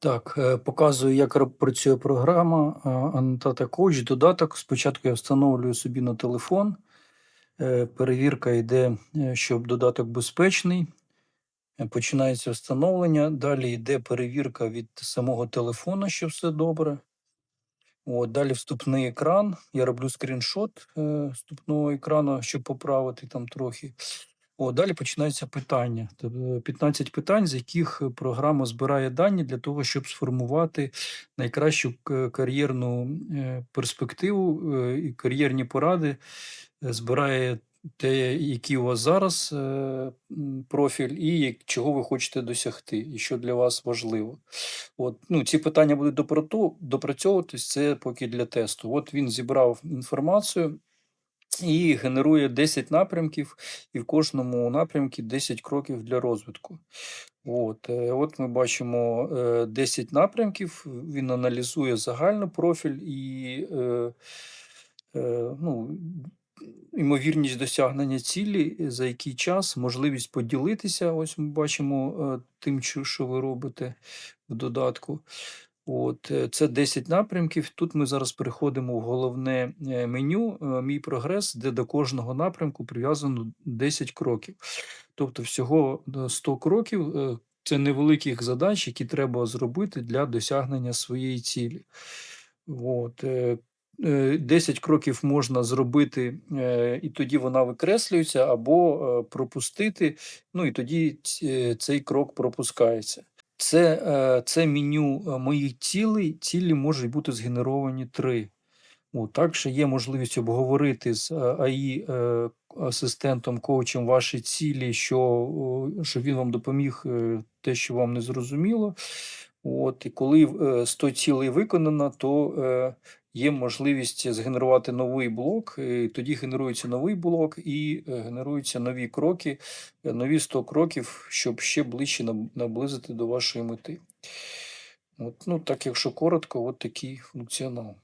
Так, е, показую, як ра- працює програма е, Annotate Coach. Додаток. Спочатку я встановлюю собі на телефон. Е, Перевірка йде, е, щоб додаток безпечний. Починається встановлення. Далі йде перевірка від самого телефона, що все добре. От, далі вступний екран. Я роблю скріншот вступного екрану, щоб поправити там трохи. О, далі починаються питання. Тобто 15 питань, з яких програма збирає дані для того, щоб сформувати найкращу кар'єрну е, перспективу е, і кар'єрні поради. Е, Збирає те, який у вас зараз е, профіль, і чого ви хочете досягти, і що для вас важливо. От, ну, ці питання будуть допрацьовуватись, це поки для тесту. От він зібрав інформацію і генерує 10 напрямків, і в кожному напрямку 10 кроків для розвитку. От, е, от ми бачимо е, 10 напрямків, він аналізує загальний профіль і е, е, ну, ймовірність досягнення цілі, е, за який час, можливість поділитися. Ось ми бачимо е, тим, що ви робите в додатку. От, е, це 10 напрямків. Тут ми зараз переходимо в головне е, меню е, Мій прогрес, де до кожного напрямку прив'язано 10 кроків. Тобто, всього е, 100 кроків це невеликих задач, які треба зробити для досягнення своєї цілі. От, е, е, 10 кроків можна зробити, і тоді вона викреслюється, або пропустити, ну і тоді цей крок пропускається. Це, е, це меню е, моїх цілей. Цілі можуть бути згенеровані три. Так що є можливість обговорити з АІ е, асистентом, коучем ваші цілі, що, що він вам допоміг те, що вам не зрозуміло. От, і коли е, 100 цілей виконано, то є можливість згенерувати новий блок, і тоді генерується новий блок і е, генеруються нові кроки, е, нові 100 кроків, щоб ще ближче наблизити до вашої мети. От, ну, так, якщо коротко, от такий функціонал.